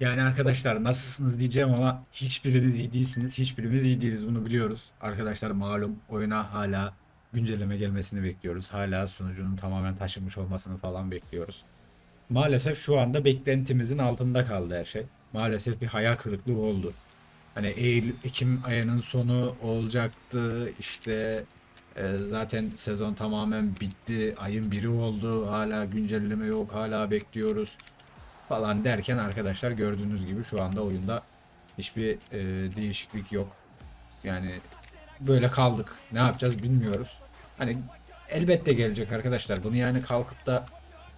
Yani arkadaşlar nasılsınız diyeceğim ama hiçbiriniz iyi değilsiniz. Hiçbirimiz iyi değiliz bunu biliyoruz. Arkadaşlar malum oyuna hala güncelleme gelmesini bekliyoruz. Hala sunucunun tamamen taşınmış olmasını falan bekliyoruz. Maalesef şu anda beklentimizin altında kaldı her şey. Maalesef bir hayal kırıklığı oldu. Hani Eylül, Ekim ayının sonu olacaktı. İşte e, zaten sezon tamamen bitti. Ayın biri oldu. Hala güncelleme yok. Hala bekliyoruz falan derken arkadaşlar gördüğünüz gibi şu anda oyunda hiçbir e, değişiklik yok. Yani böyle kaldık. Ne yapacağız bilmiyoruz. Hani elbette gelecek arkadaşlar. Bunu yani kalkıp da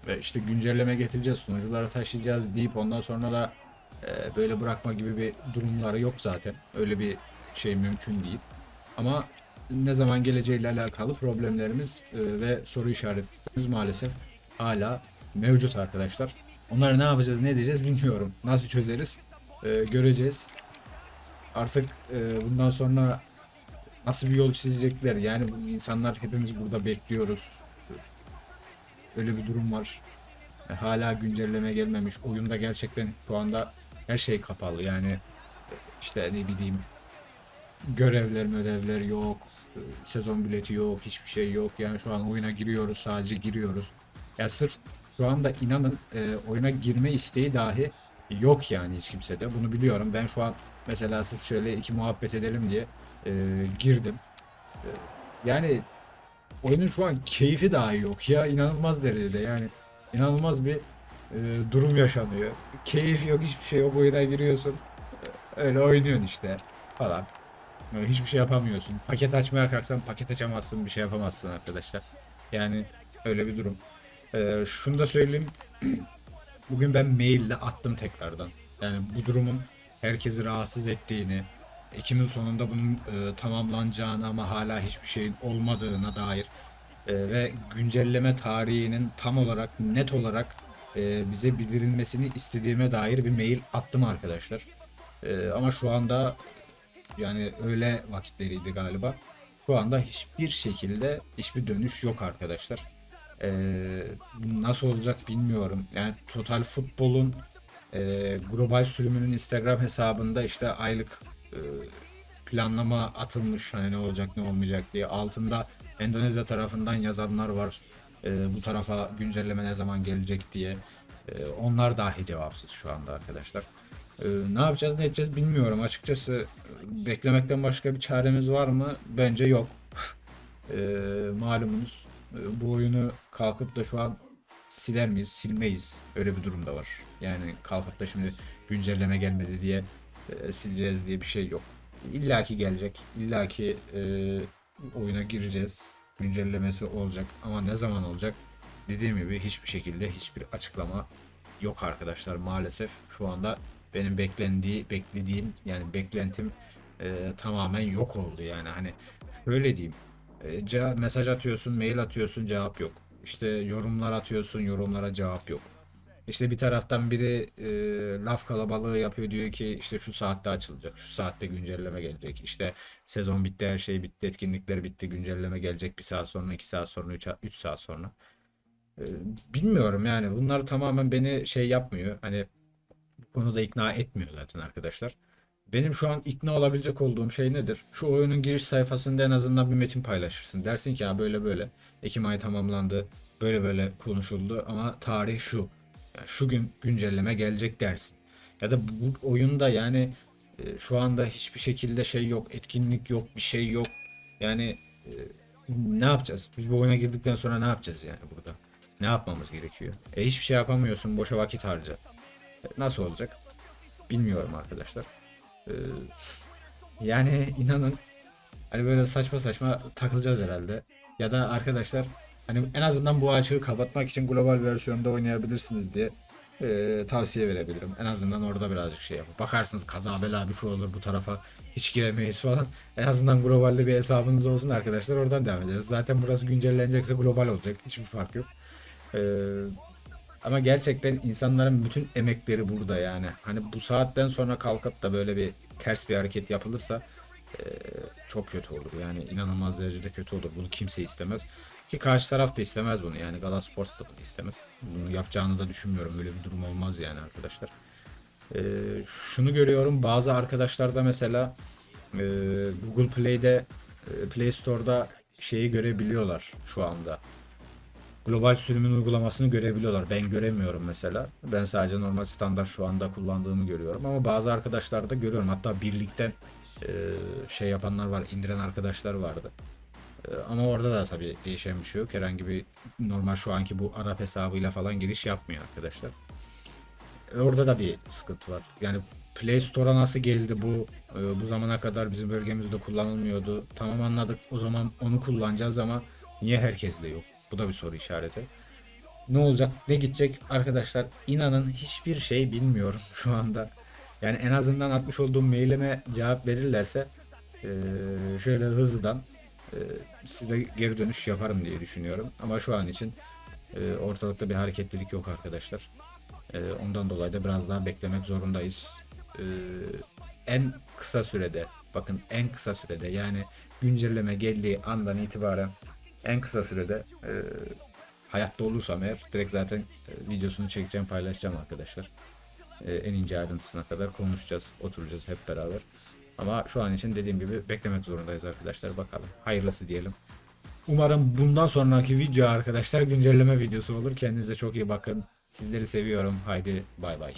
e, işte güncelleme getireceğiz, sunuculara taşıyacağız deyip ondan sonra da e, böyle bırakma gibi bir durumları yok zaten. Öyle bir şey mümkün değil. Ama ne zaman geleceğiyle alakalı problemlerimiz e, ve soru işaretlerimiz maalesef hala mevcut arkadaşlar. Onları ne yapacağız, ne edeceğiz bilmiyorum. Nasıl çözeriz e, göreceğiz. Artık e, bundan sonra nasıl bir yol çizecekler? Yani bu insanlar hepimiz burada bekliyoruz. Öyle bir durum var. E, hala güncelleme gelmemiş. Oyunda gerçekten şu anda her şey kapalı. Yani işte ne bileyim görevler ödevler yok. e, Sezon bileti yok. Hiçbir şey yok. Yani şu an oyuna giriyoruz. Sadece giriyoruz. Ya sırf şu anda inanın e, oyuna girme isteği dahi yok yani hiç kimsede. Bunu biliyorum. Ben şu an mesela sırf şöyle iki muhabbet edelim diye e, girdim. E, yani oyunun şu an keyfi dahi yok ya inanılmaz derecede yani inanılmaz bir e, durum yaşanıyor. Keyif yok, hiçbir şey yok. Oyuna giriyorsun. e, Öyle oynuyorsun işte falan. Böyle hiçbir şey yapamıyorsun. Paket açmaya kalksan paket açamazsın, bir şey yapamazsın arkadaşlar. Yani öyle bir durum. Ee, şunu da söyleyeyim. Bugün ben maille attım tekrardan. Yani bu durumun herkesi rahatsız ettiğini, Ekim'in sonunda bunun e, tamamlanacağını ama hala hiçbir şeyin olmadığına dair e, ve güncelleme tarihinin tam olarak net olarak e, bize bildirilmesini istediğime dair bir mail attım arkadaşlar. E, ama şu anda yani öğle vakitleriydi galiba. Şu anda hiçbir şekilde hiçbir dönüş yok arkadaşlar. Ee, nasıl olacak bilmiyorum. Yani Total Futbol'un e, global sürümünün Instagram hesabında işte aylık e, planlama atılmış hani ne olacak ne olmayacak diye altında Endonezya tarafından yazanlar var. E, bu tarafa güncelleme ne zaman gelecek diye. E, onlar dahi cevapsız şu anda arkadaşlar. E, ne yapacağız ne edeceğiz bilmiyorum. Açıkçası e, beklemekten başka bir çaremiz var mı? Bence yok. E, malumunuz e, bu oyunu kalkıp da şu an siler miyiz? Silmeyiz. Öyle bir durumda var. Yani kalkıp da şimdi güncelleme gelmedi diye e, sileceğiz diye bir şey yok. İlla ki gelecek. İlla ki e, oyuna gireceğiz. Güncellemesi olacak. Ama ne zaman olacak? Dediğim gibi hiçbir şekilde hiçbir açıklama yok arkadaşlar maalesef. Şu anda benim beklendiği, beklediğim yani beklentim e, tamamen yok oldu yani hani şöyle diyeyim. E, mesaj atıyorsun, mail atıyorsun, cevap yok. İşte yorumlar atıyorsun, yorumlara cevap yok. İşte bir taraftan biri e, laf kalabalığı yapıyor diyor ki işte şu saatte açılacak, şu saatte güncelleme gelecek. İşte sezon bitti, her şey bitti, etkinlikler bitti, güncelleme gelecek bir saat sonra, iki saat sonra, üç, üç saat sonra. E, bilmiyorum yani bunlar tamamen beni şey yapmıyor. Hani bu konuda ikna etmiyor zaten arkadaşlar. Benim şu an ikna olabilecek olduğum şey nedir? Şu oyunun giriş sayfasında en azından bir metin paylaşırsın. Dersin ki ya böyle böyle Ekim ayı tamamlandı. Böyle böyle konuşuldu ama tarih şu. Yani şu gün güncelleme gelecek dersin. Ya da bu oyunda yani e, şu anda hiçbir şekilde şey yok, etkinlik yok, bir şey yok. Yani e, ne yapacağız? Biz bu oyuna girdikten sonra ne yapacağız yani burada? Ne yapmamız gerekiyor? E hiçbir şey yapamıyorsun, boşa vakit harca. E, Nasıl olacak? Bilmiyorum arkadaşlar. Ee, yani inanın hani böyle saçma saçma takılacağız herhalde. Ya da arkadaşlar hani en azından bu açığı kapatmak için global versiyonda oynayabilirsiniz diye e, tavsiye verebilirim. En azından orada birazcık şey yapın. Bakarsınız kaza bela bir şey olur bu tarafa hiç giremeyiz falan. En azından globalde bir hesabınız olsun arkadaşlar oradan devam ederiz. Zaten burası güncellenecekse global olacak. Hiçbir fark yok. Ee, ama gerçekten insanların bütün emekleri burada yani. Hani bu saatten sonra kalkıp da böyle bir ters bir hareket yapılırsa eee, çok kötü olur. Yani inanılmaz derecede kötü olur. Bunu kimse istemez. Ki karşı taraf da istemez bunu. Yani Galaspor da bunu istemez. Bunu yapacağını da düşünmüyorum. Böyle bir durum olmaz yani arkadaşlar. Ee, şunu görüyorum bazı arkadaşlarda mesela e, Google Play'de e, Play Store'da şeyi görebiliyorlar şu anda. Global sürümün uygulamasını görebiliyorlar. Ben göremiyorum mesela. Ben sadece normal standart şu anda kullandığımı görüyorum. Ama bazı arkadaşlarda görüyorum. Hatta birlikten e, şey yapanlar var, indiren arkadaşlar vardı. E, ama orada da tabii değişen bir şey yok. Herhangi bir normal şu anki bu Arap hesabıyla falan giriş yapmıyor arkadaşlar. E, Orada da bir sıkıntı var. Yani Play Store'a nasıl geldi bu? Bu zamana kadar bizim bölgemizde kullanılmıyordu. Tamam anladık. O zaman onu kullanacağız ama niye herkeste yok? Da bir soru işareti. Ne olacak? Ne gidecek? Arkadaşlar inanın hiçbir şey bilmiyorum şu anda. Yani en azından atmış olduğum mailime cevap verirlerse şöyle hızlıdan size geri dönüş yaparım diye düşünüyorum. Ama şu an için e, ortalıkta bir hareketlilik yok arkadaşlar. Ondan dolayı da biraz daha beklemek zorundayız. En kısa sürede, bakın en kısa sürede yani güncelleme geldiği andan itibaren en kısa sürede e, hayatta olursam eğer direkt zaten e, videosunu çekeceğim, paylaşacağım arkadaşlar. E, en ince ayrıntısına kadar konuşacağız, oturacağız hep beraber. Ama şu an için dediğim gibi beklemek zorundayız arkadaşlar. Bakalım. Hayırlısı diyelim. Umarım bundan sonraki video arkadaşlar güncelleme videosu olur. Kendinize çok iyi bakın. Sizleri seviyorum. Haydi bay bay.